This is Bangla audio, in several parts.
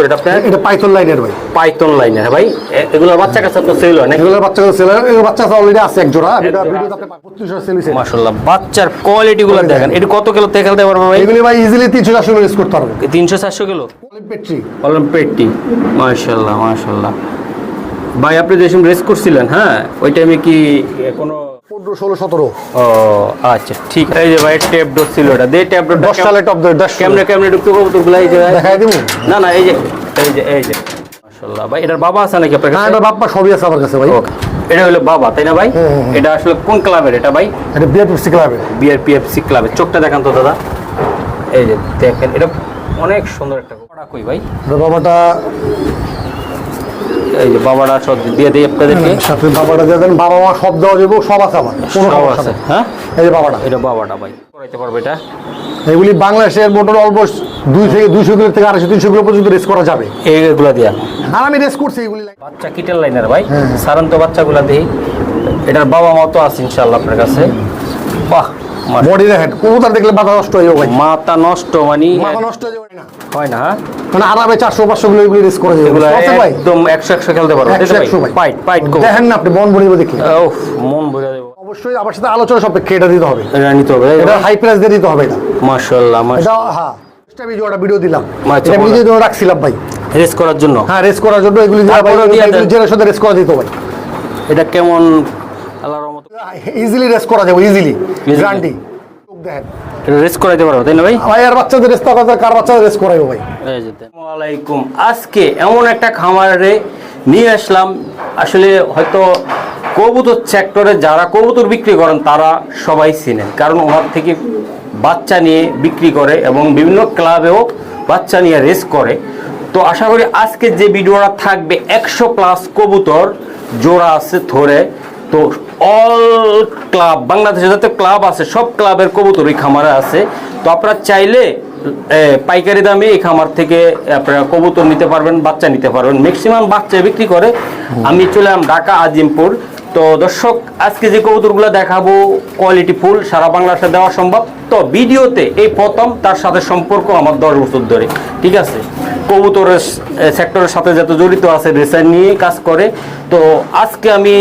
কবুতর এটা আপনার? এটা পাইথন লাইনের ভাই। পাইথন লাইনের ভাই। এগুলোর বাচ্চা কাছে তো সেল হয় নাকি? এগুলোর বাচ্চা ছেলে এগুলো বাচ্চা অলরেডি আছে এক জোড়া এটা ভিডিওতে আপনি সেল বাচ্চার দেখেন। এটা কত কিলো থেকে খেলতে পারবে ভাই? এগুলি ভাই ইজিলি করতে পারবে। তিনশো চারশো কিলো? পেট্রি বললাম পেটটি মাশাল্লাহ মাশাল্লাহ ভাই আপনি যে রেস করছিলেন হ্যাঁ? ওই টাইমে কি কোনো পনেরো ষোলো সতেরো। ও আচ্ছা ঠিক। এই যে ভাই ট্যাপ ডোর ছিল এটা। দে ট্যাপ ডোর দশ সালে টপ দেয় দশ কেমনে কেমনে ঢুকতে গুলো এই যে? দেখাই দিব না না এই যে এই যে এই যে। মাশাল্লাহ ভাই এটার বাবা আছে নাকি আপনার কাছে? বাপ্পা সবই আছে আমার কাছে ভাই। এটা হলো বাবা তাই না ভাই। এটা আসলে কোন ক্লাবের এটা ভাই? এটা বিএফসি ক্লাবে। বিআরপিএফসি ক্লাবের চোখটা দেখান তো দাদা। এই যে দেখেন এটা অনেক সুন্দর একটা কই ভাই বাবাটা এই যে বাবারা সব দিয়ে দিই আপনাদেরকে। সাথে বাবাটা দিয়ে দেন বাবা মা সব দেওয়া যাবে সব আছে আমার সব আছে হ্যাঁ? এই যে বাবাটা এটা বাবাটা ভাই করাইতে পারবে এটা? এগুলি বাংলাদেশের মোটর অলমোস্ট দুই থেকে দুইশো কিলো থেকে আড়াইশো তিনশো কিলো পর্যন্ত রেস করা যাবে। এইগুলো দিয়া। আর আমি রেস করছি এগুলি বাচ্চা কিটেল লাইনের ভাই হ্যাঁ। সারান্ত বাচ্চাগুলা দিই। এটার বাবা মা তো আছে ইনশাল্লাহ আপনার কাছে। বাহ বডি দেখেন কবুতর দেখলে মাথা নষ্ট হয়ে যাবে মাথা নষ্ট মানে মাথা নষ্ট হয়ে যাবে না। না? মানে আরামে চারশো পাঁচশো কিলো এগুলি রেস করা এগুলো একদম একশো একশো খেলতে পারব একশো একশো ভাই? পাইট পাইট কো দেখেন না আপনি মন ভরিব দেখলে উফ, মন ভরে দেবো অবশ্যই আমার সাথে আলোচনা সাপেক্ষে এটা দিতে হবে। এটা নিতে হবে এটা হাই প্রাইস দিয়ে দিতে হবে এটা। মাশাল্লাহ এটা হ্যাঁ। আমি জোড়া ভিডিও দিলাম। এটা আমি বলো। রাখছিলাম ভাই। রেস করার জন্য? হ্যাঁ রেস করার জন্য এগুলি জেনের সাথে রেস করা দিতে ভাই। এটা কেমন ইজিলি রেস করা যাবে ইজিলি। গ্যারান্টি দেখেন। রেস করাইতে পারব তাই না ভাই? বাচ্চাদের রেস করা কার বাচ্চাদের রেস করাইবো ভাই? আজকে এমন একটা খামারে নিয়ে আসলাম। আসলে হয়তো কবুতর সেক্টরে যারা কবুতর বিক্রি করেন তারা সবাই চিনেন। কারণ ওনার থেকে বাচ্চা নিয়ে বিক্রি করে এবং বিভিন্ন ক্লাবেও বাচ্চা নিয়ে রেস করে। তো আশা করি আজকে যে ভিডিওটা থাকবে একশো প্লাস কবুতর জোড়া আছে ধরে। তো অল ক্লাব বাংলাদেশে যাতে ক্লাব আছে, সব ক্লাবের কবুতর এই খামারে আছে। তো আপনারা চাইলে পাইকারি দামে এই খামার থেকে আপনারা কবুতর নিতে পারবেন, বাচ্চা নিতে পারবেন। ম্যাক্সিমাম বাচ্চা বিক্রি করে আমি চলে ঢাকা, আজিমপুর। তো দর্শক, আজকে যে কবুতরগুলো দেখাবো কোয়ালিটি ফুল সারা বাংলাদেশে দেওয়া সম্ভব। তো ভিডিওতে এই প্রথম তার সাথে সম্পর্ক আমার দশ বছর ধরে ঠিক আছে? কবুতরের সেক্টরের সাথে যত জড়িত আছে রেসার নিয়ে কাজ করে। তো আজকে আমি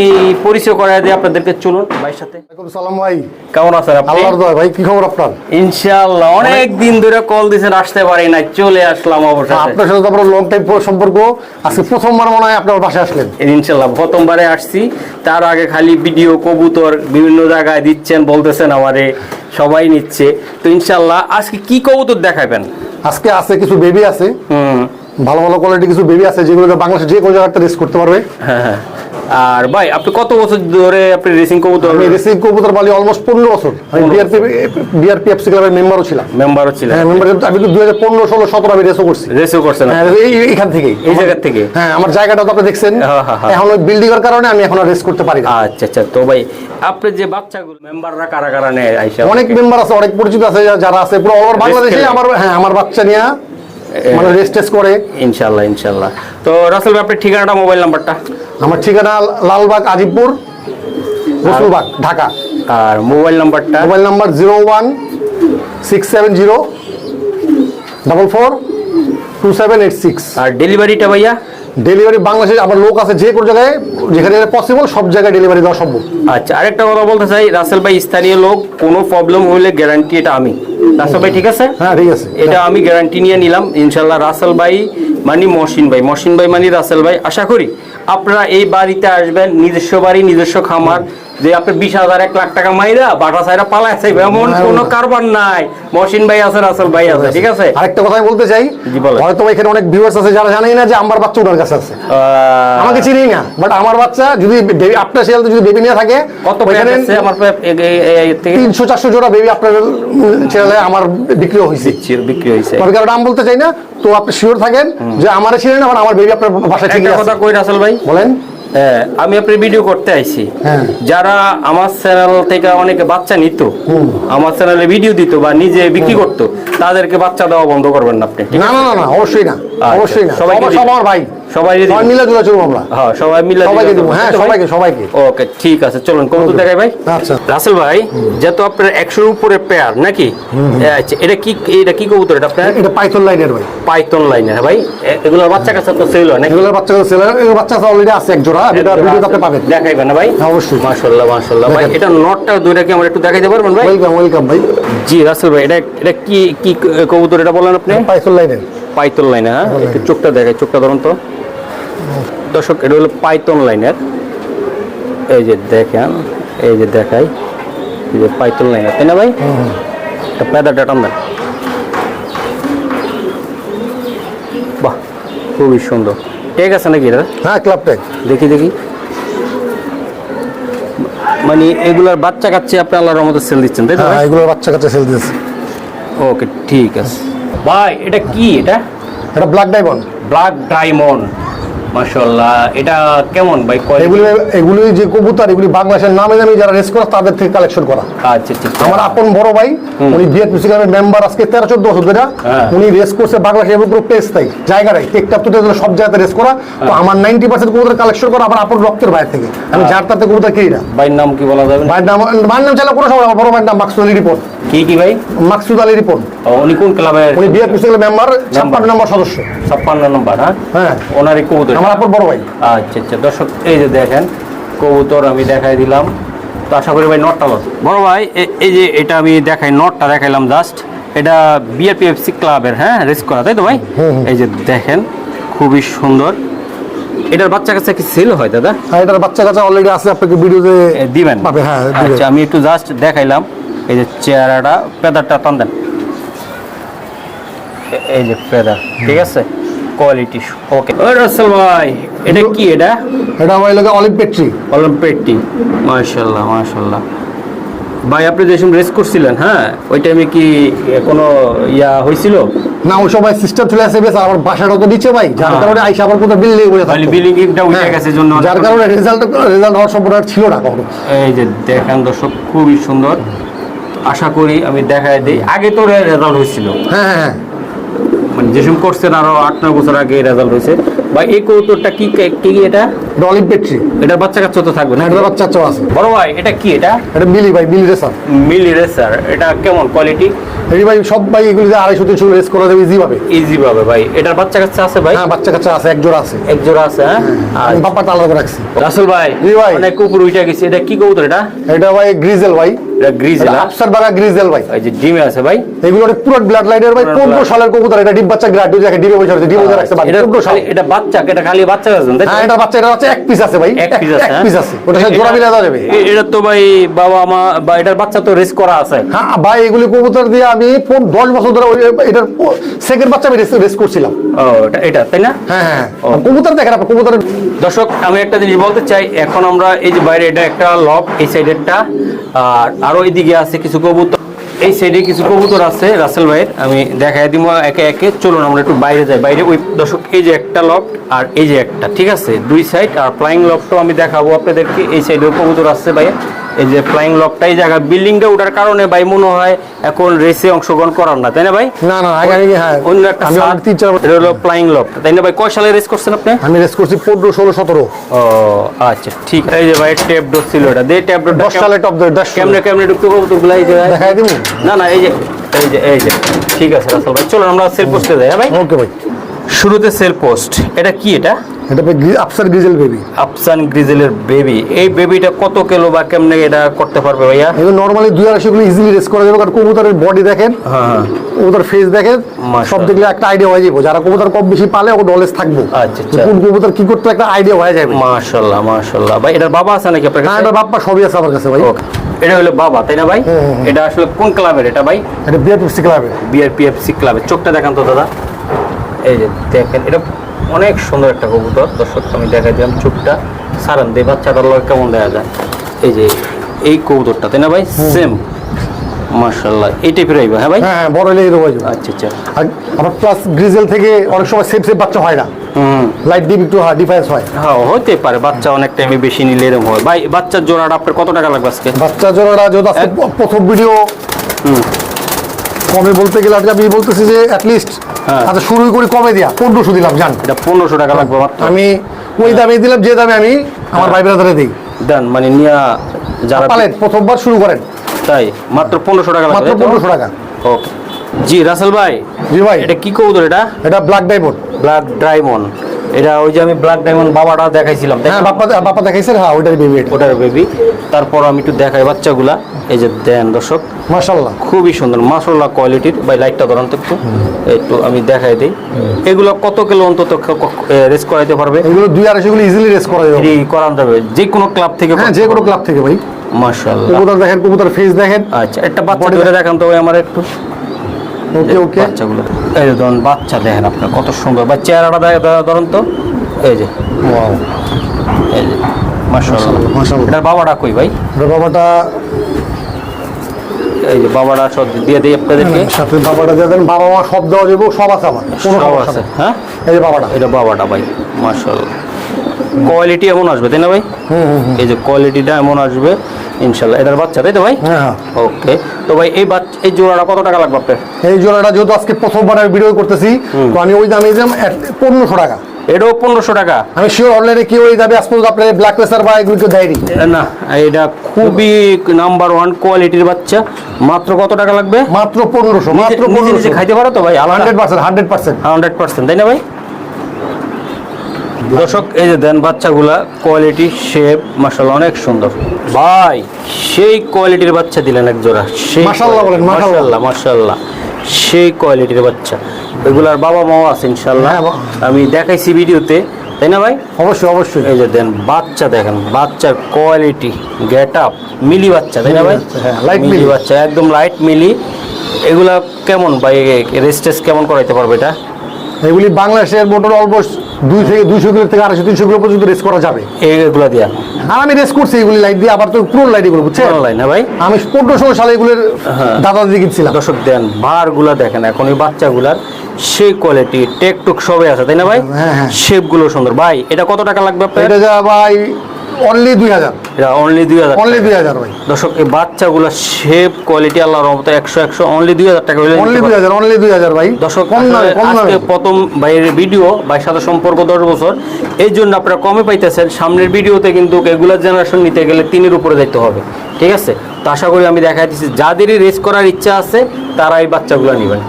পরিচয় করাই দিই আপনাদেরকে চলুন ভাইয়ের সাথে। সালাম ভাই। কেমন আছেন আপনি? আল্লাহর দয় ভাই কি খবর আপনার? ইনশাআল্লাহ অনেক দিন ধরে কল দিয়েছেন আসতে পারি না চলে আসলাম অবশ্যই আপনার সাথে তো লং টাইম সম্পর্ক। আজকে প্রথমবার মনে হয় আপনার বাসায় আসলেন। ইনশাল্লাহ প্রথমবারে আসছি। তার আগে খালি ভিডিও কবুতর বিভিন্ন জায়গায় দিচ্ছেন বলতেছেন আমারে সবাই নিচ্ছে। তো ইনশাল্লাহ আজকে কি কবুতর দেখাবেন? আজকে আছে কিছু বেবি আছে। হুম। ভালো ভালো কোয়ালিটি কিছু বেবি আছে যেগুলো বাংলাদেশে যে কোনো জায়গাতে রেস করতে পারবে। হ্যাঁ হ্যাঁ। আর ভাই আপনি কত বছর ধরে আপনি রেসিং কবুতর আমি রেসিং কবুতর পালি অলমোস্ট পনেরো বছর। আমি বিআরপি বিআরপি এফসি ক্লাবের মেম্বারও ছিলাম। মেম্বারও ছিলেন। হ্যাঁ মেম্বার আমি তো দুই হাজার পনেরো ষোলো সতেরো আমি রেসও করছি। রেসও করছেন হ্যাঁ এই এই- এইখান থেকেই। এই জায়গা থেকে? হ্যাঁ আমার জায়গাটা তো আপনি দেখছেন। হ্যাঁ, হ্যাঁ, হ্যাঁ। এখন ওই বিল্ডিং এর কারণে আমি এখন রেস করতে পারি না। আচ্ছা আচ্ছা। তো ভাই আপনি যে বাচ্চাগুলো মেম্বাররা কারা কারা নেয় আইসা অনেক মেম্বার আছে অনেক পরিচিত আছে যারা আছে পুরো ওভার বাংলাদেশে আমার হ্যাঁ আমার বাচ্চা নিয়ে মানে রেস টেস্ট করে। ইনশাল্লাহ ইনশাল্লাহ তো রাসেল ভাই আপনার ঠিকানাটা মোবাইল নাম্বারটা? আমার ঠিকানা লালবাগ আজিবপুর রসুলবাগ ঢাকা। আর মোবাইল নাম্বারটা? Mobile number zero one six seven zero double four two seven eight six. আর ডেলিভারিটা ভাইয়া? ডেলিভারি বাংলাদেশে আমার লোক আছে যে কোনো জায়গায় যেখানে পসিবল সব জায়গায় ডেলিভারি দেওয়া সম্ভব। আচ্ছা আরেকটা কথা বলতে চাই রাসেল ভাই স্থানীয় লোক কোনো প্রবলেম হইলে গ্যারান্টি এটা আমি। রাসেল ভাই ঠিক আছে? হ্যাঁ ঠিক আছে। এটা আমি গ্যারান্টি নিয়ে নিলাম। ইনশাল্লাহ রাসেল ভাই মানে মহসিন ভাই। মহসিন ভাই মানে রাসেল ভাই। আশা করি আপনারা এই বাড়িতে আসবেন। নিজস্ব বাড়ি নিজস্ব খামার। যে আপনি বিশ হাজার এক লাখ টাকা মাইরা বাটা সাইরা পালাই এমন কোনো কারবার নাই। মহসিন ভাই আছে রাসেল ভাই আছে ঠিক আছে? আরেকটা কথা বলতে চাই। হয়তো এখানে অনেক ভিউয়ার্স আছে যারা জানেই না যে আমার বাচ্চা ওনার কাছে আছে। আমাকে চিনি না বাট আমার বাচ্চা যদি আপনার সেল যদি বেবি নিয়ে থাকে কত আছে? আমার তিনশো চারশো জোড়া বেবি আপনার ছেলে আমার বিক্রি হয়েছে। বিক্রি হয়েছে। তবে কারও নাম বলতে চাই না? তো আপনি শিওর থাকেন যে আমার ছিলেন আমার বেবি আপনার বাসায় ঠিক কথা কই রাসেল ভাই। বলেন। হ্যাঁ, আমি আপনার ভিডিও করতে আইছি। হ্যাঁ। যারা আমার চ্যানেল থেকে অনেকে বাচ্চা নিত আমার চ্যানেলে ভিডিও দিত বা নিজে বিক্রি করতো তাদেরকে বাচ্চা দেওয়া বন্ধ করবেন না আপনি না না না না অবশ্যই না অবশ্যই না। সবাই সবার ভাই। সবাই সবাই মিলে দুলা চলবো আমরা। হ্যাঁ সবাই মিলে সবাইকে দিব, হ্যাঁ, ভাই? সবাইকে, সবাইকে। ওকে ঠিক আছে চলুন কবুতর দেখাই ভাই? আচ্ছা। রাসেল ভাই যেহেতু আপনার উপরে পেয়ার নাকি? আচ্ছা এটা কি এটা কি কবুতর এটা আপনার? এটা পাইথন লাইনের ভাই। পাইথন লাইনে হ্যাঁ ভাই। বাচ্চা কাছে তো সেল হয় নাকি? এগুলোর বাচ্চা ছেলে এগুলোর বাচ্চা অলরেডি আছে এক জোড়া এটা ভিডিওতে আপনি পাবেন। দেখাইবেন না ভাই? অবশ্যই। মাশাআল্লাহ মাশাআল্লাহ। ভাই এটা নটটা দুইটা কি আমরা একটু দেখাইতে পারবেন ভাই? ওয়েলকাম ওয়েলকাম ভাই। জি রাসেল ভাই এটা এটা কি কি কবুতর এটা বলেন আপনি? পাইথন লাইনের পাইথন লাইনে হ্যাঁ? একটু চোখটা দেখাই চোখটা ধরুন তো। দর্শক এটা হলো পাইথন লাইনের এই যে দেখেন এই যে দেখাই এই যে পাইথন লাইনের তাই না ভাই? এটা পেদারটা টান দেন বাহ খুবই সুন্দর। ঠিক আছে নাকি এটা? হ্যাঁ ক্লাব ট্যাগ দেখি দেখি। মানে এগুলার বাচ্চা কাচ্চা আপনি আল্লাহর রহমতে সেল দিচ্ছেন তাই না হ্যাঁ এগুলোর বাচ্চা কাচ্চা সেল দিয়েছে। ওকে ঠিক আছে। ভাই এটা কি এটা? এটা ব্ল্যাক ডায়মন্ড ব্ল্যাক ডায়মন্ড মাশাআল্লাহ এটা কেমন ভাই? এগুলি এগুলি যে কবুতর এগুলি বাংলাদেশের নামে যারা রেস করে তাদের থেকে কালেকশন করা। আচ্ছা আমার আপন বড় ভাই উনি মেম্বার আজকে তেরো চোদ্দ বছর ধরে। হ্যাঁ। উনি রেস করছে বাংলাদেশের এবং পুরো প্লেস তাই জায়গা নাই। টেকটাপ তো সব জায়গাতে রেস করা। তো আমার নাইনটি পার্সেন্ট কবুতর কালেকশন করা আমার আপন রক্তের থেকে। আমি যার তাতে কবুতর কিনি না। ভাইয়ের নাম কি বলা যাবে? ভাইয়ের নাম ভাইয়ের নাম চাইলে কোনো সময় আমার বড় ভাইয়ের নাম মাকসুদ আলী রিপন। কি কি ভাই? মাকসুদ আলী রিপন। ও, উনি কোন ক্লাবের? উনি বিএড মিউজিকামের মেম্বার ছাপ্পান্ন নম্বর সদস্য। ছাপ্পান্ন নম্বর হ্যাঁ? হ্যাঁ। কবুতর। আমার বড় ভাই। আচ্ছা আচ্ছা দর্শক এই যে দেখেন কবুতর আমি দেখাই দিলাম। তো আশা করি ভাই নটটা বড় ভাই এই যে এটা আমি দেখাই নটটা দেখাইলাম জাস্ট এটা বিআরপিএফসি ক্লাবের হ্যাঁ রেস করা তাই তো ভাই? এই যে দেখেন খুবই সুন্দর। এটার বাচ্চা কাছে কি সেল হয় দাদা? আর এটার বাচ্চা কাচ্চা অলরেডি আছে আপনাকে ভিডিওতে দিবেন? হ্যাঁ, আচ্ছা আমি একটু জাস্ট দেখাইলাম। এই যে চেহারাটা পেদারটা টান দেন। এই যে পেদার ঠিক আছে? কোয়ালিটি ওকে ওই রাসেল ভাই এটা কি এটা? এটা আমার এলাকা অলিভ পেট্রি অলিম্পিকটি মাশাল্লাহ মাশাল্লাহ ভাই আপনি যে সময় রেস করছিলেন হ্যাঁ? ওই টাইমে কি কোনো ইয়া হয়েছিল না ওই সময় সিস্টেম চলে আসে বেশ আমার বাসাটা তো দিচ্ছে ভাই। যার হ্যাঁ। কারণে আইসা আবার কোথাও বিল্ডিং বলে তাহলে বিল্ডিংটা উঠে হ্যাঁ, গেছে জন্য। যার কারণে রেজাল্ট রেজাল্ট হওয়ার সম্ভাবনা ছিল না কখনো। এই যে দেখেন দর্শক খুবই সুন্দর। আশা করি আমি দেখাই দিই। আগে তো রেজাল্ট হয়েছিল। হ্যাঁ হ্যাঁ হ্যাঁ। মানে যে সময় করছেন আরও আট নয় বছর আগে রেজাল্ট হয়েছে। বা এই কৌতুকটা কি কি এটা এটা? অলিভ পেট্রি এটার বাচ্চা কাচ্চা তো থাকবে না? এটা বাচ্চা চাও আছে। বড় ভাই এটা কি এটা? এটা মিলি ভাই মিলি রেসার মিলি রেসার এটা কেমন কোয়ালিটি এই ভাই সব ভাই এগুলি যে আড়াইশো তিনশো রেস করা যাবে ইজি ভাবে। ইজি পাবে ভাই। এটার বাচ্চা কাচ্চা আছে ভাই? হ্যাঁ বাচ্চা কাচ্চা আছে এক জোড়া আছে। এক জোড়া আছে হ্যাঁ? আমি আচ্ছা। বাপ্পাটা আলাদা করে রাখছি। রাসেল ভাই জি ভাই। অনেক উপর উঠে গেছে। এটা কি কবুতর এটা? এটা ভাই গ্রিজেল ভাই। এটা আফসার বাগা গ্রিজেল ভাই। এই যে ডিমে আছে ভাই। এগুলো পুরো ব্লাড লাইনের ভাই পুরো পনেরো blood- সালের কবুতর এটা ডিম বাচ্চা গ্রাড দেখে ডিমে বসে আছে ডিমে বসে রাখছে বাড়ি এটা পনেরো সাল খালি এটা বাচ্চা এটা খালি বাচ্চা আছে হ্যাঁ এটা বাচ্চা এটা বাচ্চা এক পিস আছে ভাই এক পিস আছে এক হ্যাঁ? পিস আছে ওটা সাথে জোড়া মিলে যাবে। এটা তো ভাই বাবা মা বা এটার বাচ্চা তো রেস করা আছে। হ্যাঁ ভাই এগুলি কবুতর দিয়ে আমি পন- দশ বছর ধরে এটার সেকেন্ড বাচ্চা আমি রেস করছিলাম। ও এটা এটা তাই না? হ্যাঁ হ্যাঁ। কবুতর দেখেন আপনি কবুতরের দর্শক আমি একটা জিনিস বলতে চাই এখন আমরা এই যে বাইরে এটা একটা লক এই সাইডেরটা আর আরও এদিকে আছে কিছু কবুতর। এই সাইডে কিছু কবুতর আছে, রাসেল ভাইয়ের। আমি দেখাই দিব একে একে। চলুন, আমরা একটু বাইরে যাই। বাইরে ওই দর্শক, এই যে একটা লক আর এই যে একটা, ঠিক আছে? দুই সাইড আর ফ্লাইং লকটাও আমি দেখাবো আপনাদেরকে। এই সাইডেও কবুতর আছে ভাই এই যে ফ্লাইং লকটা এই জায়গা বিল্ডিংটা ওঠার কারণে ভাই মনে হয় এখন রেসে অংশগ্রহণ করার না তাই না ভাই? না না আগে আগে হ্যাঁ অন্য একটা আমি সাত- তিন চার এটা হলো ফ্লাইং লক তাই না ভাই? কয় সালে রেস করছেন আপনি? আমি রেস করছি পনেরো ষোলো সতেরো। ও আচ্ছা ঠিক। এই যে ভাই ট্যাপ ডোর ছিল এটা। দে ট্যাপ ডোর দশ সালে টপ দশ সালে। কেমনে কেমনে ঢুকতে পারব তো গুলাই? দেখাই দিব না না এই যে এই যে এই যে ঠিক আছে রাসেল ভাই। চলো আমরা সেল পোস্টে যাই হ্যাঁ ভাই? ওকে ভাই। শুরুতে সেল পোস্ট এটা কি এটা? এটা গ্রিজেল বেবি আফসান গ্রিজেলের বেবি এই বেবিটা কত কিলো বা কেমনে এটা করতে পারবে ভাইয়া? এগুলো নর্মালি দুই আড়াইশো গুলো ইজিলি রেস করা যাবে কারণ কবুতরের বডি দেখেন হ্যাঁ হ্যাঁ। কবুতর ফেস দেখেন সব দেখলে একটা আইডিয়া হয়ে যাবে। যারা কবুতর কম বেশি পালে ও নলেজ থাকব। আচ্ছা, আচ্ছা। কোন কবুতর কি করতে একটা আইডিয়া হয়ে যাবে। মাশাল্লাহ মাশাল্লাহ ভাই এটার বাবা আছে নাকি আপনার হ্যাঁ কাছে? এটা বাপ্পা সবই আছে আমার কাছে ভাই। এটা হলো বাবা তাই না ভাই। এটা আসলে কোন ক্লাবের এটা ভাই? এটা বিয়ার পিপসি ক্লাবে বিআরপিএফসি ক্লাবের। চোখটা দেখান তো দাদা। এই যে দেখেন এটা অনেক সুন্দর একটা কবুতর। দর্শক আমি দেখাই দিলাম চোখটা সারান দিয়ে বাচ্চাটার লগে কেমন দেখা যায়? এই যে এই কবুতরটা তাই না ভাই? সেম এই টাইপের আইবা হ্যাঁ ভাই? হ্যাঁ হ্যাঁ বড় হলে এরকম হয়ে আচ্ছা আচ্ছা। আর আমার প্লাস গ্রিজেল থেকে অনেক সময় সেফ সেফ বাচ্চা হয় না। হুম। লাইট ডিপ একটু ডিফারেন্স হয়। হ্যাঁ হতে পারে বাচ্চা অনেক টাইমে বেশি নিলে এরকম হয়। ভাই বাচ্চার জোড়াটা আপনার কত টাকা লাগবে আজকে? বাচ্চা জোড়াটা যদি প্রথম ভিডিও হুম। কমে বলতে গেলে আমি বলতেছি যে অ্যাটলিস্ট হ্যাঁ। আচ্ছা শুরু করি কমে দিয়া পনেরোশো দিলাম জান। এটা পনেরোশো টাকা লাগবে আমি ওই দামে দিলাম যে দামে আমি আমার ভাই ব্রাদারে দিই। দেন মানে নিয়া যারা পালেন প্রথমবার শুরু করেন। তাই মাত্র পনেরোশো টাকা মাত্র পনেরোশো টাকা। ওকে। জি রাসেল ভাই জি ভাই। এটা কি কবুতর এটা? এটা ব্ল্যাক ডায়মন্ড। Black diamond. এটা ওই যে আমি ব্ল্যাক ডায়মন্ড বাবাটা দেখাইছিলাম। হ্যাঁ দেখাইছেন হ্যাঁ বেবি ওটার বেবি তারপর আমি একটু দেখাই বাচ্চাগুলা। এই যে দেন দর্শক। মাশাল্লাহ খুবই সুন্দর মাসাল্লাহ কোয়ালিটির ভাই লাইটটা ধরান তো একটু। একটু আমি দেখাই দিই। এগুলো কত কিলো অন্তত রেস করাইতে পারবে? এগুলো দুই আড়াইশো গুলো ইজিলি রেস করা যাবে। করান যাবে। যে কোনো ক্লাব থেকে হ্যাঁ যে কোনো ক্লাব থেকে ভাই। মাশাল্লাহ কবুতর দেখেন কবুতর ফেস দেখেন। আচ্ছা একটা বাচ্চা ধরে দেখান তো ভাই আমার একটু। ওকে ওকে। বাচ্চাগুলো। এই যে ধরুন বাচ্চা দেখেন আপনার কত সুন্দর। বা চেহারাটা দেখে ধরুন তো। এই যে। ওয়াও। এই যে মাশাআল্লাহ। এটার বাবাটা কই ভাই? বাবাটা এই যে বাবাটা সব দিয়ে দিই আপনাদেরকে। সাথে বাবাটা দিয়ে দেন। বাবা মা সব দেওয়া যাবে সব আছে আমার। সব আছে হ্যাঁ? এই যে বাবাটা। এটা বাবাটা ভাই মাশাল্লাহ কোয়ালিটি এমন আসবে তাই না ভাই? এই যে কোয়ালিটিটা এমন আসবে। ইনশাল্লাহ। এটার বাচ্চা তাই তো ভাই? হ্যাঁ হ্যাঁ। ওকে। তো ভাই এই বাচ্চা এই জোড়াটা কত টাকা লাগবে আপনার? এই জোড়াটা যেহেতু আজকে প্রথমবার আমি ভিডিও করতেছি তো আমি ওই দামে দিলাম পনেরোশো টাকা। এটাও পনেরোশো টাকা? আমি শিওর অনলাইনে কেউ ওই দামে আজ পর্যন্ত আপনার ব্ল্যাক রেসার বা এগুলো কেউ দেয়নি না এটা খুবই নাম্বার ওয়ান কোয়ালিটির বাচ্চা। মাত্র কত টাকা লাগবে? মাত্র পনেরোশো মাত্র পনেরোশো। খাইতে পারো তো ভাই? Hundred percent hundred percent hundred percent তাই না ভাই? দর্শক এই যে দেন বাচ্চাগুলা কোয়ালিটি শেপ মাসাল্লাহ অনেক সুন্দর। ভাই সেই কোয়ালিটির বাচ্চা দিলেন এক জোড়া সেই মাশাআল্লাহ বলেন, মাশাআল্লাহ। মাশাল্লাহ মাশাল্লাহ সেই কোয়ালিটির বাচ্চা। এগুলার বাবা মাও আছে ইনশাল্লাহ হ্যাঁ, আমি দেখাইছি ভিডিওতে তাই না ভাই? অবশ্যই অবশ্যই। এই যে দেন বাচ্চা দেখেন বাচ্চার কোয়ালিটি গেট আপ মিলি বাচ্চা তাই না ভাই? হ্যাঁ, মিলি মিলি। বাচ্চা একদম লাইট মিলি। এগুলা কেমন ভাই রেস্টেস কেমন করাইতে পারবে এটা? এগুলি বাংলাদেশের মোটর অলমোস্ট দুই থেকে দুইশো কিলো থেকে আড়াইশো তিনশো কিলো পর্যন্ত রেস করা যাবে। এইগুলা দিয়া? আর আমি রেস করছি এগুলি লাইট দিয়ে আবার তো পুরোনো লাইট এগুলো বুঝছে অনলাইন না ভাই। আমি পনেরোশো সালে এগুলোর হ্যাঁ। দাদা দিদি কিনছিলাম। দর্শক দেন বারগুলা দেখেন এখন ওই বাচ্চাগুলার সেই কোয়ালিটি টেক টুক সবই আছে তাই না ভাই? হ্যাঁ, শেপগুলো সুন্দর। ভাই এটা কত টাকা লাগবে আপনার? এটা যা ভাই অনলি দুই হাজার। এটা অনলি দুই হাজার অনলি দুই হাজার ভাই। দর্শক এই বাচ্চাগুলো শেপ কোয়ালিটি আল্লাহর রহমতে একশো একশো অনলি দুই হাজার টাকা অনলি দুই হাজার অনলি দুই হাজার ভাই। দর্শক কম দামে কম দামে প্রথম বাইরের ভিডিও ভাইয়ের সাথে সম্পর্ক দশ বছর। এই জন্য আপনারা কমে পাইতেছেন। সামনের ভিডিওতে কিন্তু রেগুলার জেনারেশন নিতে গেলে তিনের উপরে যাইতে হবে। ঠিক আছে? তো আশা করি আমি দেখাই দিচ্ছি যাদেরই রেস করার ইচ্ছা আছে তারা এই বাচ্চাগুলো নেবেন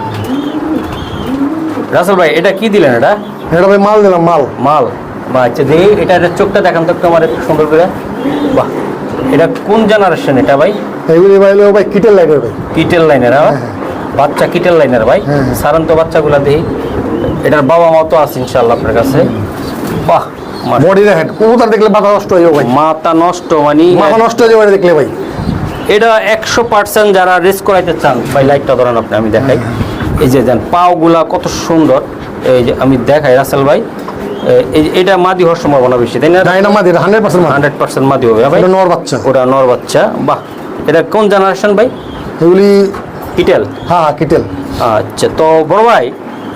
রাসেল ভাই এটা কি দিলেন এটা? এটা ভাই মাল দিলাম মাল। মাল। বা আচ্ছা দেখি এটা এটা চোখটা দেখান তো আমার একটু সুন্দর করে। বাহ এটা কোন জেনারেশন এটা ভাই? এগুলি ভাই ভাই কিটের লাইটের ভাই। কিটেল লাইনের হ্যাঁ? বাচ্চা কিটেল লাইনের ভাই? হ্যাঁ। সারান্ত বাচ্চাগুলা দেখি এটার বাবা মা তো আছে ইনশাল্লাহ আপনার কাছে। বাহ বডি দেখেন কবুতর দেখলে মাথা নষ্ট হয়ে যাবে ভাই। মাথা নষ্ট মানে মাথা নষ্ট হয়ে যাবে দেখলে ভাই। এটা একশো পার্সেন্ট যারা করাইতে চান ভাই লাইটটা ধরেন আপনি আমি দেখাই। এই যে দেন পাওগুলা কত সুন্দর। এই যে আমি দেখাই রাসেল ভাই। যে- এটা মাদি হওয়ার সম্ভাবনা বেশি তাই না? হান্ড্রেড পার্সেন্ট মাল হান্ড্রেড পার্সেন্ট মাদি। হবে। ভাই নর বাচ্চা। ওটা নর বাচ্চা। বাহ এটা কোন জেনারেশন ভাই? এগুলি কিটেল? হ্যাঁ হ্যাঁ কিটেল। আচ্ছা তো বড় ভাই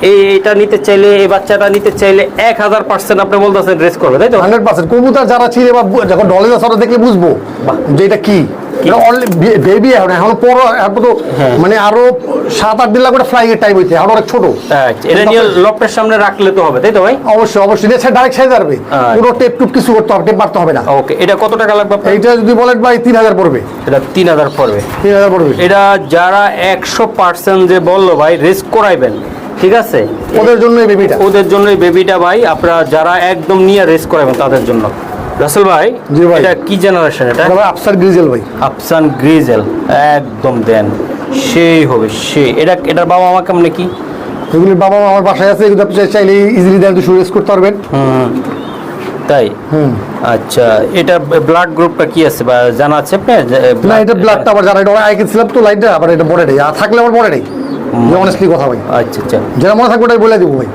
এই এটা নিতে চাইলে এই বাচ্চাটা নিতে চাইলে এক হাজার পার্সেন্ট আপনি বলতেছেন ড্রেস করবে তাই তো? হান্ড্রেড পার্সেন্ট কবুতর যারা ছিল বা যখন ডলে যাচ্ছে দেখলে বুঝব। যে এটা কি। এটা বেবি এখন এখন পর এখন তো হ্যাঁ। মানে আরও সাত আট দিন লাগবে ফ্লাইং এর টাইম হইতে এখন অনেক ছোট। এটা নিয়ে লপটের সামনে রাখলে তো হবে তাই তো ভাই? অবশ্যই অবশ্যই এটা ডাইরেক্ট সাইজ আসবে। পুরো টেপ টুপ কিছু করতে হবে টেপ মারতে হবে না। ওকে এটা কত টাকা লাগবে? এইটা যদি বলেন ভাই তিন হাজার পড়বে। এটা তিন হাজার পড়বে। তিন হাজার পড়বে। এটা যারা একশো পার্সেন্ট যে বলল ভাই রেস করাইবেন ঠিক আছে? ওদের জন্য এই বেবিটা ওদের জন্য এই বেবিটা ভাই আপনারা যারা একদম নিয়ে রেস করাবেন তাদের জন্য। রাসেল ভাই জি ভাই। এটা কি জেনারেশন এটা? ভাই আফসার গ্রিজেল ভাই। আফসান গ্রিজেল। একদম দেন সেই হবে সে এটা এটার বাবা মা কেমন কি? এগুলি বাবা মা আমার বাসায় আছে এগুলো আপনি চাইলে ইজিলি দেন দুশো রেস করতে পারবেন। তাই? হুম। আচ্ছা এটা ব্লাড গ্রুপটা কি আছে বা জানা আছে আপনার? যে, না এটা ব্লাডটা আবার যারা এটা আই কিনছিলাম তো লাইটটা আবার এটা বড় নেই। আর থাকলে আমার বড় নেই। অনেস্টলি কথা ভাই। আচ্ছা আচ্ছা। যেটা মনে থাকবে ওটাই বলে দিব ভাই।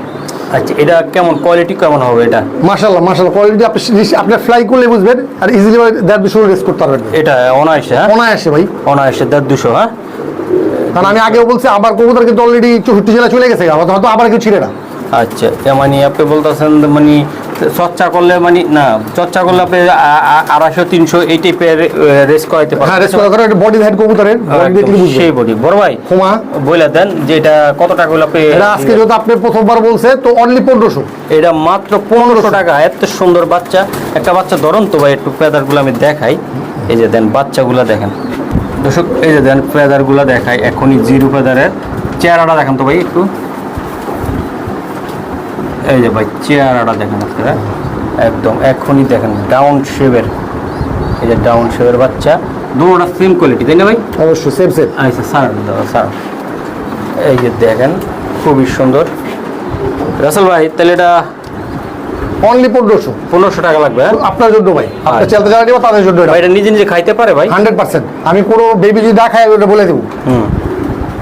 আচ্ছা এটা কেমন কোয়ালিটি কেমন হবে এটা? মাশাল্লাহ মাশাল্লাহ কোয়ালিটি আপনি আপনি ফ্লাই করলে বুঝবেন আর ইজিলি দেড় দুশো রেস করতে পারবেন। এটা অনায়াসে হ্যাঁ? অনায়াসে ভাই। অনায়াসে দেড় দুশো হ্যাঁ? কারণ আমি আগেও বলছি আবার কবুতর কিন্তু অলরেডি চৌষট্টি জেলা চলে গেছে হয়তো আবার কিছু ছিল না। আচ্ছা মানে আপনি বলতেছেন মানে চর্চা করলে মানে না চর্চা করলে আপনি আড়াইশো তিনশো এই টাইপের রেস করাইতে হ্যাঁ পারেন রেস করা করে বডি হেড কবুতরের বুঝবে। সেই বডি বড় ভাই হোমা। বলে দেন যে এটা কত টাকা হলো আপনি এটা আজকে যদি আপনি প্রথমবার বলছে তো অনলি পনেরোশো। এটা মাত্র পনেরোশো টাকা এত সুন্দর বাচ্চা। একটা বাচ্চা ধরুন তো ভাই একটু পেদারগুলো আমি দেখাই। এই যে দেন বাচ্চাগুলো দেখেন। দর্শক এই যে দেন পেদারগুলো দেখাই এখনই জিরো পেদারের চেহারাটা দেখেন তো ভাই একটু। এই যে ভাই চেহারাটা দেখেন আপনারা। একদম এখনই দেখেন ডাউন শেপের এই যে ডাউন শেপের বাচ্চা। দুটোটা সেম কোয়ালিটি তাই না ভাই? অবশ্যই সেম সেম আচ্ছা স্যার স্যার এই যে দেখেন খুবই সুন্দর। রাসেল ভাই তাহলে এটা অনলি পনেরোশো। পনেরোশো টাকা লাগবে হ্যাঁ? আপনার জন্য ভাই। আপনার। চালতে যারা নিবা তাদের জন্য এটা। ভাই এটা নিজে নিজে খাইতে পারে ভাই? Hundred percent. আমি পুরো বেবি যদি না খাই ওটা বলে দেবো। হুম।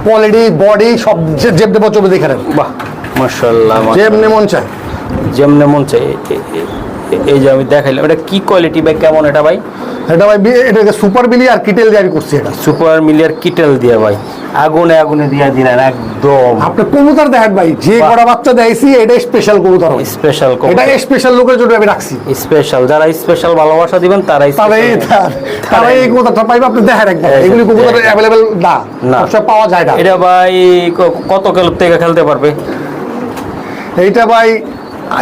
কোয়ালিটি বডি সব যে- দেবো চবে দেখে বাহ। যেমনি মন চায়। যেমনে মন এই যে আমি দেখাইলাম এটা কি কোয়ালিটি ভাই কেমন এটা ভাই? এটা ভাই এটাকে সুপার বিলি আর কিটেল দিয়ে আমি করছি এটা। সুপার মিলিয়ার কিটেল দিয়ে ভাই আগুনে আগুনে দিয়ে দিলেন একদম। আপনি কবুতর দেখেন ভাই যে কটা বাচ্চা দেখছি এটা স্পেশাল কবুতর স্পেশাল এটা স্পেশাল লোকের জন্য আমি রাখছি। স্পেশাল যারা স্পেশাল ভালোবাসা দিবেন তারাই তারাই। তারাই এই কবুতরটা পাইবে আপনি দেখেন একবার। এগুলি কবুতর অ্যাভেলেবেল না না। সবসময় পাওয়া যায় না। এটা ভাই কত কিলো থেকে খেলতে পারবে? এইটা ভাই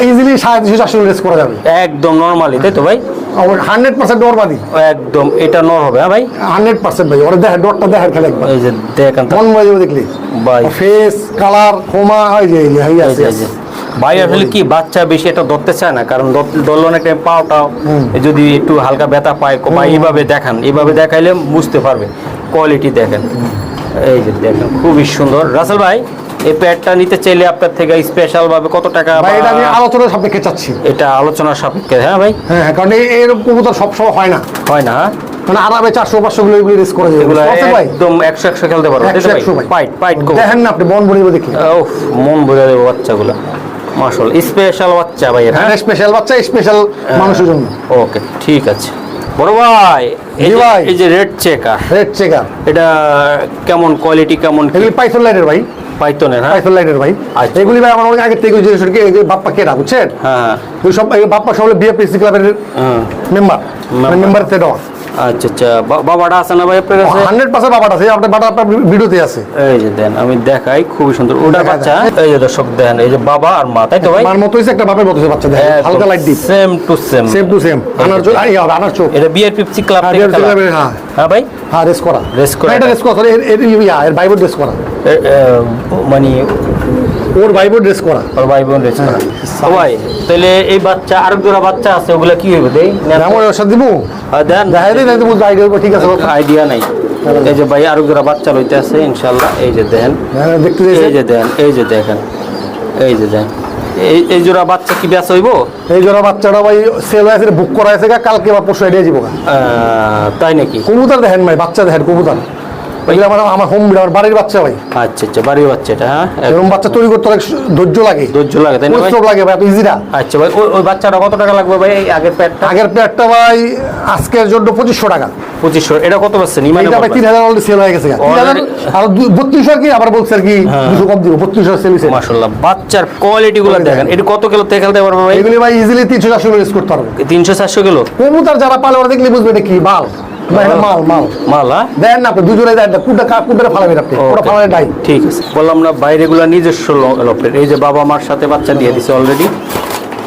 ইজিলি সাড়ে তিনশো চারশো রেস করা যাবে। একদম নর্মালি তাই তো ভাই? হান্ড্রেড পার্সেন্ট নর্মালি একদম এটা নর হবে হ্যাঁ ভাই? হান্ড্রেড পার্সেন্ট ভাই ওরা দেখেন ডটটা দেখেন খেলে একবার। এই যে দেখেন তো। মন মজা দেখলি? ভাই। ফেস কালার হয় যে এই যে, আছে। ভাই আসলে কি বাচ্চা বেশি এটা ধরতে চায় না কারণ পাওটাও যদি একটু হালকা ব্যথা পায় বা এইভাবে দেখান এইভাবে দেখাইলে বুঝতে পারবে। কোয়ালিটি দেখেন। এই যে দেখেন খুবই সুন্দর। রাসেল ভাই এই প্যাডটা নিতে চাইলে আপনার থেকে স্পেশাল ভাবে কত টাকা ভাই এটা আমি আলোচনার সাপেক্ষে চাচ্ছি। এটা আলোচনার সাপেক্ষে হ্যাঁ ভাই? হ্যাঁ হ্যাঁ কারণ এই- এরকম কবুতর সবসময় হয় না। হয় না হ্যাঁ? মানে আরামে চারশো পাঁচশো গুলো এগুলি রেস করা এগুলো একদম একশো একশো খেলতে পারব একশো পাইট পাইট দেখেন না আপনি বন বলিব দেখি। উফ, মন বোঝা দেবো বাচ্চাগুলো। মাসল স্পেশাল বাচ্চা ভাই হ্যাঁ স্পেশাল বাচ্চা স্পেশাল মানুষের জন্য। ওকে ঠিক আছে। বড় ভাই এই ভাই। এই যে রেড চেকার রেড চেকার এটা কেমন কোয়ালিটি কেমন? এগুলি পাইথন লাইটের ভাই। পাইথনের হ্যাঁ পাইথন লাইটের ভাই আচ্ছা। এগুলি ভাই আমার অনেক আগে থেকে যে বাপ্পা কেনা বুঝছেন হ্যাঁ ওই সব বাপ্পা সব বিএপিসি ক্লাবের হ্যাঁ। মেম্বার. মেম্বার থেকে আচ্ছা আচ্ছা। বাবাটা আছে না ভাই আপনার কাছে? হান্ড্রেড পার্সেন্ট বাবাটা আছে আপনার বাটা আপনার ভিডিওতে আছে। এই যে দেন আমি দেখাই খুবই সুন্দর। দেখা বাচ্চা এই যে দর্শক দেন এই যে বাবা আর মা তাই তো ভাই? আমার মতো একটা বাপের মতো বাচ্চা দেখেন হালকা light deep same to same same to same আনার চোখ এই হবে, আনার চোখ। এটা বিআর পিপসি ক্লাব হ্যাঁ, থেকে হ্যাঁ। হ্যাঁ ভাই? হ্যাঁ রেস করা। Race করা। এটা রেস করা sorry, এর ইয়া এর বাইবোর্ড রেস করা। মানে ওর বাইবোর্ড রেস করা। ওর ভাই বোন রেস করা। ভাই তাহলে এই বাচ্চা আর দুরা বাচ্চা আছে ওগুলা কি হইবে দেই? আমার সাথে দিবো দেন। দেখাই দিই না তো বুঝতে আইডিয়া ঠিক আছে। আইডিয়া নাই। এই যে ভাই আরও দুরা বাচ্চা লইতে আছে ইনশাআল্লাহ। এই যে দেন। হ্যাঁ, দেখতে এই যে দেন এই যে দেখেন। এই যে দেন। এই এই জোড়া বাচ্চা কি ব্যাস হইব? এই জোড়া বাচ্চাটা ভাই সেল হয়ে আছে বুক করা গা, কালকে বা পরশু এড়িয়ে যাব তাই নাকি? কবুতর দেখেন ভাই বাচ্চা দেখেন কবুতর। এগুলো আমার আমার হোম আমার বাড়ির বাচ্চা ভাই। আচ্ছা আচ্ছা বাড়ির বাচ্চা এটা হ্যাঁ? এরকম বাচ্চা তৈরি করতে অনেক ধৈর্য লাগে। ধৈর্য লাগে তাই না পরিশ্রম লাগে ভাই ইজি না। আচ্ছা ভাই ওই বাচ্চাটা কত টাকা লাগবে ভাই আগের প্যাডটা আগের ভাই আজকের জন্য পঁচিশশো টাকা। পঁচিশশো এটা কত পাচ্ছেন ভাই তিন হাজার অলরেডি সেল হয়ে গেছে আর বত্রিশশো কি আবার বলছে আর কি দুশো কম দিব বত্রিশশো সেল হয়েছে। মাশাল্লাহ বাচ্চার কোয়ালিটি গুলো দেখেন। দেখেন। এটা কত কিলো থেকে খেলতে পারবে ভাই? এগুলি ভাই ইজিলি তিনশো চারশো ইউজ করতে পারব। তিনশো চারশো কিলো? কবুতর যারা পালে ওরা দেখলে বুঝবে এটা কি এটা মাল মাল। মাল হ্যাঁ? দেন না আপনি দুজনে দেন না কুটা কুটা ফালাবেন আপনি। ওরা ফালাবেন নাই। ঠিক আছে। বললাম না বাইরে গুলা নিজস্ব লপের এই যে বাবা মার সাথে বাচ্চা দিয়ে দিছে অলরেডি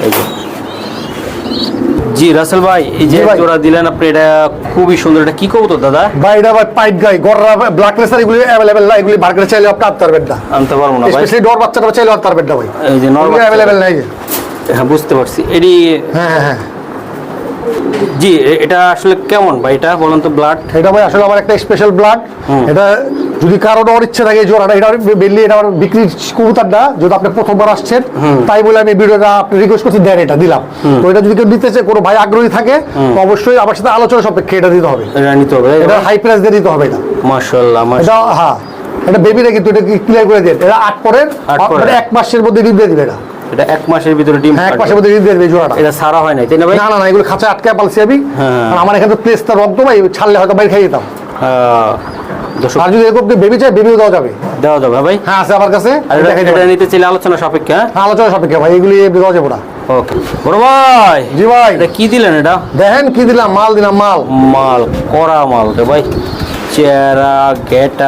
এই যে। জি রাসেল ভাই এই যে। জোড়া দিলেন আপনি এটা খুবই সুন্দর। এটা কি কবুতর দাদা? ভাই এটা ভাই গাই গররা ব্ল্যাক লেসার এগুলি অ্যাভেলেবেল না এগুলি মার্কেটে চাইলে আপনি আনতে পারবেন না। আনতে পারব না ভাই। স্পেশালি ডর বাচ্চাটা চাইলে আনতে পারবেন না ভাই। এই যে নাই। হ্যাঁ বুঝতে পারছি। এটি হ্যাঁ হ্যাঁ হ্যাঁ। জি এটা আসলে কেমন ভাই? এটা বলুন তো ব্লাড এটা ভাই আসলে আমার একটা স্পেশাল ব্লাড এটা যদি কারও নেওয়ার ইচ্ছে থাকে জোড়াটা এটা বেললি এটা আমার বিক্রির কবুতরটা যদি আপনি প্রথমবার আসছেন তাই বলে আমি ভিডিওটা আপনি রিকোয়েস্ট করছি দেন এটা দিলাম। তো এটা যদি কেউ নিতে চায় কোনো ভাই আগ্রহী থাকে তো অবশ্যই আমার সাথে আলোচনা সাপেক্ষে এটা দিতে হবে। এটা নিতে হবে এটা হাই প্রাইস দিয়ে দিতে হবে এটা। মাশাল্লাহ এটা হ্যাঁ। এটা বেবিটা কিন্তু এটা ক্লিয়ার করে দেন। এটা আট পরের আট পরের। মানে এক মাসের মধ্যে ডিম দিয়ে দিবে এটা। এটা এক মাসের ভিতরে ডিম হ্যাঁ এক মাসের মধ্যে ডিম দিবে জোড়াটা এটা সারা হয় নাই তাই না ভাই? না না না এগুলো খাঁচা আটকে পালছি আমি। হ্যাঁ। আর আমার এখানে তো প্লেসটা রক্ত ভাই ছাড়লে হয়তো বাইরে আহ, দর্শক- আর যদি এরকম বেবি চাই বেবিও দেওয়া যাবে। দেওয়া যাবে ভাই? হ্যাঁ আছে আমার কাছে। এটা-। নিতে চাইলে আলোচনা সাপেক্ষে হ্যাঁ? আলোচনা সাপেক্ষে ভাই এগুলি দেওয়া যাবে না। ওকে। বড় ভাই! জি ভাই। এটা কি দিলেন এটা? দেখেন কি দিলাম মাল দিলাম মাল। মাল করা মাল রে ভাই। চেহারা গেট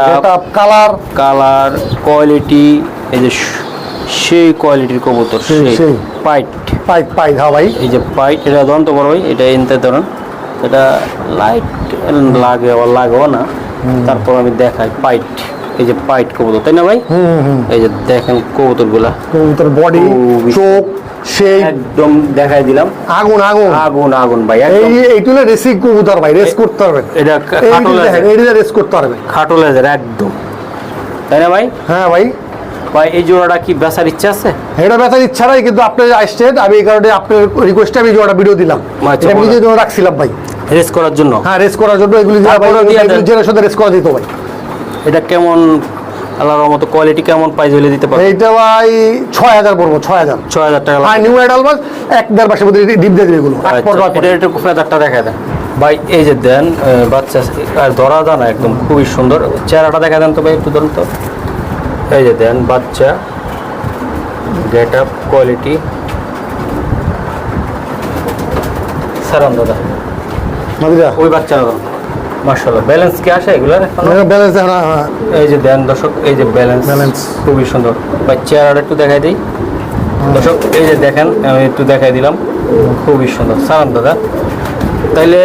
কালার। কালার কোয়ালিটি এই যে স- সেই কোয়ালিটির কবুতর সেই। পাইট। পাইপ পাইপ হ্যাঁ ভাই। এই যে পাইট এটা দন্ত বড় ভাই এটা এনতে ধরুন। এটা লাইট লাগে আবার লাগেও না। তারপর আমি দেখাই পাইট এই যে পাইট কবুতর তাই না ভাই? হুম হুম এই যে দেখেন কবুতরগুলা। কবুতর বডি চোখ সেই। একদম দেখাই দিলাম। আগুন আগুন। আগুন আগুন ভাই এই এইগুলো রেসিং কবুতর ভাই রেস করতে পারবেন এটা খাটো লেজের এইটা রেস করতে পারবেন খাটো লেজের একদম। তাই না ভাই? হ্যাঁ ভাই। ভাই এই জোড়াটা কি বেচার ইচ্ছা আছে? এটা ব্যথার ইচ্ছা নাই কিন্তু আপনি আসছেন আমি এই কারণে আপনার রিকোয়েস্টে আমি জোড়া ভিডিও দিলাম। আচ্ছা, এটা আমি বলো। নিজের রাখছিলাম ভাই। রেস করার জন্য? হ্যাঁ রেস করার জন্য এগুলি দিয়ে ভাই তারপরে দিয়ে দেন। জেনার সাথে রেস করা দিত ভাই। এটা কেমন আল্লাহর মতো কোয়ালিটি কেমন প্রাইস হলে দিতে পারবে এইটা ভাই ছয় হাজার পড়ব ছয় হাজার। ছয় হাজার টাকা হ্যাঁ নিউ অ্যাডাল মাস এক দেড় মাসের মধ্যে ডিপ দিয়ে দেবে এগুলো আচ্ছা, এটা একটু দেখা দেন। ভাই এই যে দেন বাচ্চা আর ধরা যায় না একদম খুবই সুন্দর। চেহারাটা দেখা দেন তো ভাই একটু ধরুন তো। এই যে দেন বাচ্চা গেট আপ কোয়ালিটি সারান দাদা। মাদিরা। ওই বাচ্চা মার্শাল্লাহ ব্যালেন্স কি আসে এগুলার ব্যালেন্স না হ্যাঁ। এই যে দেন দর্শক এই যে ব্যালেন্স Balance। খুবই সুন্দর। ভাই চেহারাটা একটু দেখাই দিই। দর্শক এই যে দেখেন আমি একটু দেখাই দিলাম। খুবই সুন্দর। সালাম দাদা তাইলে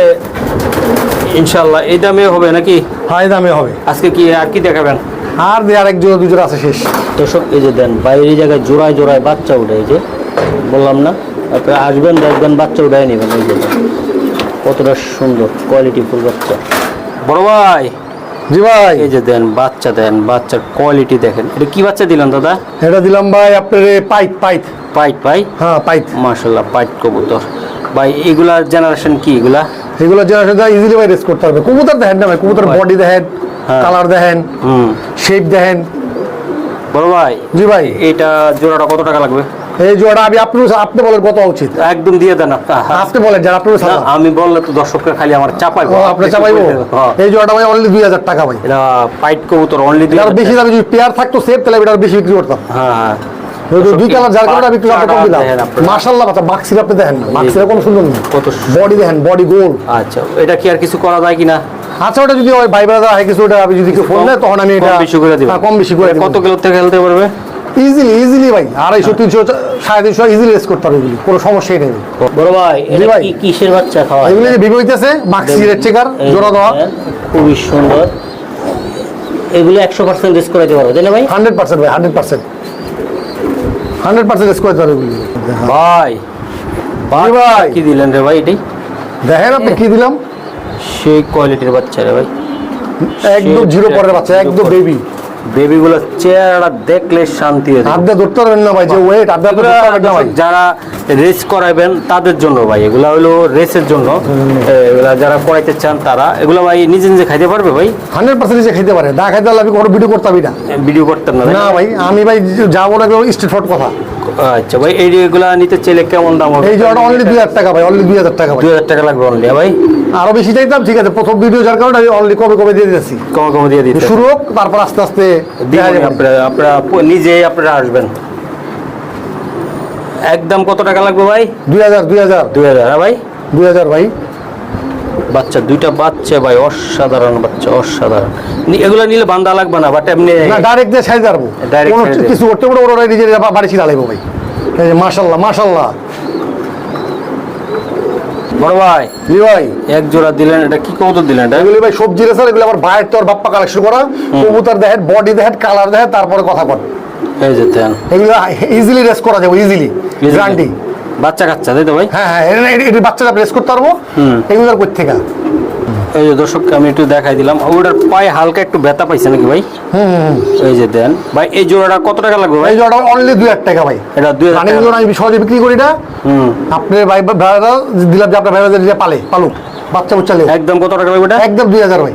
ইনশাল্লাহ এই দামে হবে নাকি? হাই দামে হবে। আজকে কি আর কি দেখাবেন? আর দিয়ে আরেক জোড়া দুজোড়া আছে শেষ। দর্শক এই যে দেন বাইরের জায়গায় জোড়ায় জোড়ায় বাচ্চা উঠে এই যে বললাম না আপনারা আসবেন দেখবেন বাচ্চা উঠায় নেবেন এই যে। কতটা সুন্দর কোয়ালিটি ফুল বাচ্চা। বড় ভাই। জি ভাই। এই যে দেন বাচ্চা দেন বাচ্চার কোয়ালিটি দেখেন। এটা কি বাচ্চা দিলেন দাদা? এটা দিলাম ভাই আপনার পাইপ পাইপ। পাইট ভাই? হ্যাঁ পাইপ। মার্শাল্লাহ পাইট কবুতর। ভাই এগুলার জেনারেশন কি এগুলা? এগুলো ইজিলি ভাই রেস করতে পারবে। কবুতর দেখেন না ভাই কবুতর বডি দেখেন হ্যাঁ। কালার দেখেন শেপ দেখেন। বড় ভাই জি ভাই। এটা জোড়াটা কত টাকা লাগবে? এই জোড়া আমি আপনি আপনি বলেন কত উচিত। একদম দিয়ে দেন আপনা- আপনি বলেন যারা আপনার না, আমি বললে তো দর্শকরা খালি আমার চাপাইবো। আপনি চাপাইবো? হ্যাঁ। এই জোড়াটা ভাই অনলি দুই হাজার টাকা ভাই। এটা পাইট কবুতর অনলি এটা আরও বেশি দামে যদি পেয়ার থাকতো সেফ তাহলে এটা বেশি বিক্রি করতাম। হ্যাঁ হ্যাঁ। দুই কালার যার কারণে আমি একটু কম দিলাম দেখেন বাচ্চা মাক্সির আপনি দেখেন না মাক্সির কোনো সুন্দর কত বডি দেখেন বডি গোল। আচ্ছা এটা কি আর কিছু করা যায় কিনা? আচ্ছা ওটা যদি ওই ভাই ব্রাদার হয় কিছু ওটা আমি যদি কেউ ফোন দেয় তখন আমি এটা কম বেশি করে দিব। হ্যাঁ, কম বেশি করে কত কিলো থেকে খেলতে পারবে? ইজিলি ইজিলি ভাই আড়াইশো তিনশো সাড়ে তিনশো ইজিলি রেস করতে পারবে এগুলি কোনো সমস্যাই নেই। বড় ভাই ভাই। কিসের বাচ্চা খাওয়া? এগুলি যে চেকার জোড়া দেওয়া। খুবই সুন্দর। এগুলো একশো পার্সেন্ট রিস্ক করে দিতে পারব তাই না ভাই? হান্ড্রেড পার্সেন্ট ভাই hundred percent. Hundred percent square এগুলি ভাই জি ভাই? কি দিলেন রে ভাই এটাই দেখেন আপনি কি দিলাম? সেই কোয়ালিটির বাচ্চা রে ভাই। একদম জিরো পরের বাচ্চা একদম বেবি বেবিগুলো চেহারাটা দেখলে শান্তি হয়ে হাত ধরতে পারবেন না ভাই যে ওয়েট আপনি ধরতে পারবেন না ভাই। যারা রেস করাবেন তাদের জন্য ভাই এগুলা হলো রেসের জন্য। এগুলা যারা করাইতে চান তারা এগুলো ভাই নিজে নিজে খাইতে পারবে ভাই? হান্ড্রেড পার্সেন্ট যে খেতে পারে। না খাইতে পারলে আমি কোনো ভিডিও করতে পারি না। ভিডিও করতেন না না ভাই? আমি ভাই যাব না স্ট্রিট ফট কথা। আচ্ছা ভাই এই এগুলা নিতে চাইলে কেমন দাম হবে? এই জোড়াটা অনলি হাজার টাকা ভাই অনলি হাজার টাকা ভাই। দুই হাজার টাকা লাগবে অনলি ভাই? আরও বেশি চাইতাম ঠিক আছে প্রথম ভিডিও যার কারণে আমি অনলি কমে কমে দিয়ে দিয়েছি। কমে কমে দিয়ে দিতে শুরু হোক তারপর আস্তে আস্তে আপনারা নিজেই আপনারা আসবেন। একদম কত টাকা লাগবে ভাই? দুই হাজার দুই হাজার। দুই হাজার হ্যাঁ ভাই? দুই হাজার ভাই। বাচ্চা দুইটা বাচ্চা ভাই অসাধারণ বাচ্চা অসাধারণ। এগুলো নিলে বান্দা লাগবে না বাট এমনি না ডাইরেক্ট দিয়ে সাইজ কোনো সাইজ কিছু করতে পারব ওরা নিজের বাড়ি ছিলা ভাই। মাশাল্লাহ মাশাল্লাহ। বড় ভাই জি ভাই? এক জোড়া দিলেন এটা কি কবুতর দিলেন এটা? এগুলি ভাই সবজি রে স্যার এগুলো ভাইয়ের বাপ্পা কালেকশন করা। কবুতর দেখেন বডি দেখেন কালার দেখেন তারপরে কথা বল। এই যে এগুলো ইজিলি রেস করা যাবে ইজিলি গ্যারান্টি বাচ্চা কাচ্চা তাই তো ভাই? হ্যাঁ হ্যাঁ এটা- বাচ্চাটা রেস প্রেস করতে পারব। এগুলোর কই থেকে এই যে দর্শককে আমি একটু দেখাই দিলাম। ওটার পায়ে হালকা একটু ব্যথা পাইছে নাকি ভাই? হুম। এই যে দেন। ভাই এই জোড়াটা কত টাকা লাগবে ভাই? এই জোড়াটা অনলি দুই হাজার টাকা ভাই। এটা দুই হাজার টাকা। আমি সহজে বিক্রি করি না। হুম। আপনি ভাই ভাইরা দিলাম যে আপনার ভাইরা যে পালে পালুক। বাচ্চা বুচ্চা একদম কত টাকা লাগবে এটা একদম দুই হাজার ভাই।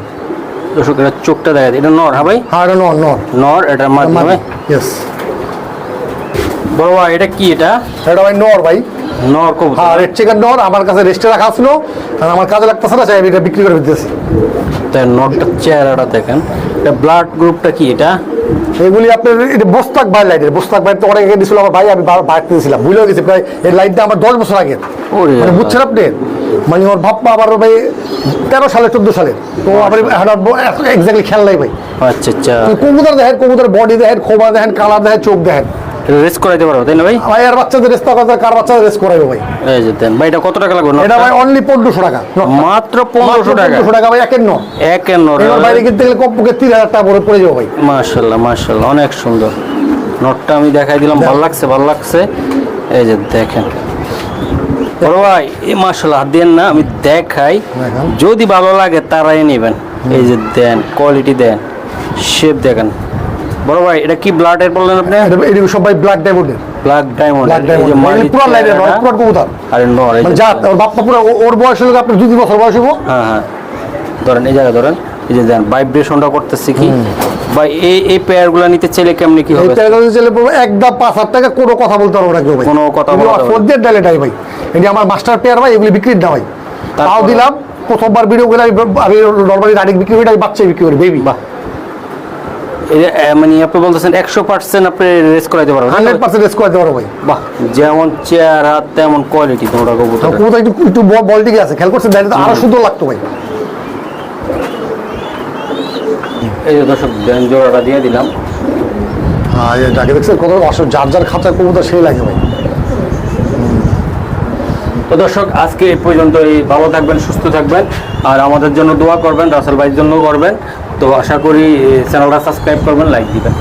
দর্শক এটা চোখটা দেখা এটা নর হ্যাঁ ভাই? হ্যাঁ এটা নর নর। নর এটার মাধ্যমে ইয়েস বড় ভাই এটা কি এটা? এটা ভাই নর ভাই। নর কবুতর। হ্যাঁ রেড নর আমার কাছে রেস্টে রাখা ছিল। আমার কাজে লাগতেছে না চাই আমি এটা বিক্রি করে দিতেছি তাই নটটার চেহারাটা দেখেন। এটা ব্লাড গ্রুপটা কি এটা? এগুলি আপনার এটা বস্তাক ভাই লাইটের বস্তাক ভাই তো অনেক আগে দিয়েছিল আমার ভাই আমি বাইরে দিয়েছিলাম বুঝলেও গেছি প্রায় এই লাইটটা আমার দশ বছর আগে মানে বুঝছেন আপনি? মানে আবার ভাই তেরো সালে চোদ্দ সালে। তো এক্স্যাক্টলি খেয়াল নাই ভাই। আচ্ছা আচ্ছা। কবুতর দেখেন কবুতর বডি দেখেন খোবা দেখেন কালার দেখেন চোখ দেখেন। রেস্ট করাইতে পারব তাই না ভাই? ভাই আর বাচ্চাদের রেস্ট করতে কার বাচ্চাদের রেস্ট করাইবো ভাই। এই যে দেন ভাই এটা কত টাকা লাগবে এটা ভাই অনলি পনেরোশো টাকা। মাত্র পনেরোশো টাকা। পনেরোশো টাকা ভাই একের নয় একের নর এবার বাইরে কিনতে গেলে কমপক্ষে তিন হাজার টাকা পরে পড়ে যাব ভাই। মাশাল্লাহ মাশাল্লাহ অনেক সুন্দর। নটটা আমি দেখাই দিলাম ভালো লাগছে ভালো লাগছে। এই যে দেখেন। বড় ভাই এই মাশাল্লাহ হাত দেন না আমি দেখাই। যদি ভালো লাগে তারাই নেবেন। এই যে দেন কোয়ালিটি দেন। শেপ দেখেন। বড় ভাই এটা কি ব্লাডের বললেন আপনি? এটা এটা সব ভাই ব্ল্যাক ডায়মন্ডের ব্ল্যাক ডায়মন্ড ব্ল্যাক পুরো লাইনের নয় পুরো কবুতর আরে নর এই মানে যা ওর বাপ্পা পুরো ওর বয়স হলো আপনার দুই বছর বয়স হব হ্যাঁ হ্যাঁ। ধরেন এই জায়গায় ধরেন এই যে দেন ভাইব্রেশনটা করতেছে কি? ভাই এই এই পেয়ারগুলো নিতে চাইলে কেমনি কি এই হবে? টাকা চলে পড়বে একদম পাঁচ হাজার টাকা কোনো কথা বলতে পারব না কেউ ভাই। কোনো কথা বলতে পারব না। ফোর্থের ডালেটাই ভাই। এটি আমার মাস্টার পেয়ার ভাই এগুলি বিক্রির না ভাই। তাও দিলাম প্রথমবার ভিডিও গুলো আমি নর্মালি রানিং বিক্রি করি আমি বাচ্চাই বিক্রি করি বেবি এই আহ, মানে আপনি বলতেছেন একশো পার্সেন্ট আপনি রেস করাইতে পারবেন। হান্ড্রেড পার্সেন্ট রেস করতে পারব ভাই। বাহ যেমন চেহারা তেমন কোয়ালিটি তোমরা কবুতর কবুতর একটু একটু বল দিকে আছে খেয়াল করছে দেখলে আরও সুন্দর লাগতো ভাই। এই যে দর্শক জোড়াটা দিয়ে দিলাম। হ্যাঁ যাকে দেখছেন কত অসুখ যার যার খাঁচার কবুতর সেই লাগে ভাই। তো দর্শক আজকে এই পর্যন্ত এই ভালো থাকবেন সুস্থ থাকবেন। আর আমাদের জন্য দোয়া করবেন রাসেল ভাইয়ের জন্য করবেন। তো আশা করি চ্যানেলটা সাবস্ক্রাইব করবেন লাইক দিবেন।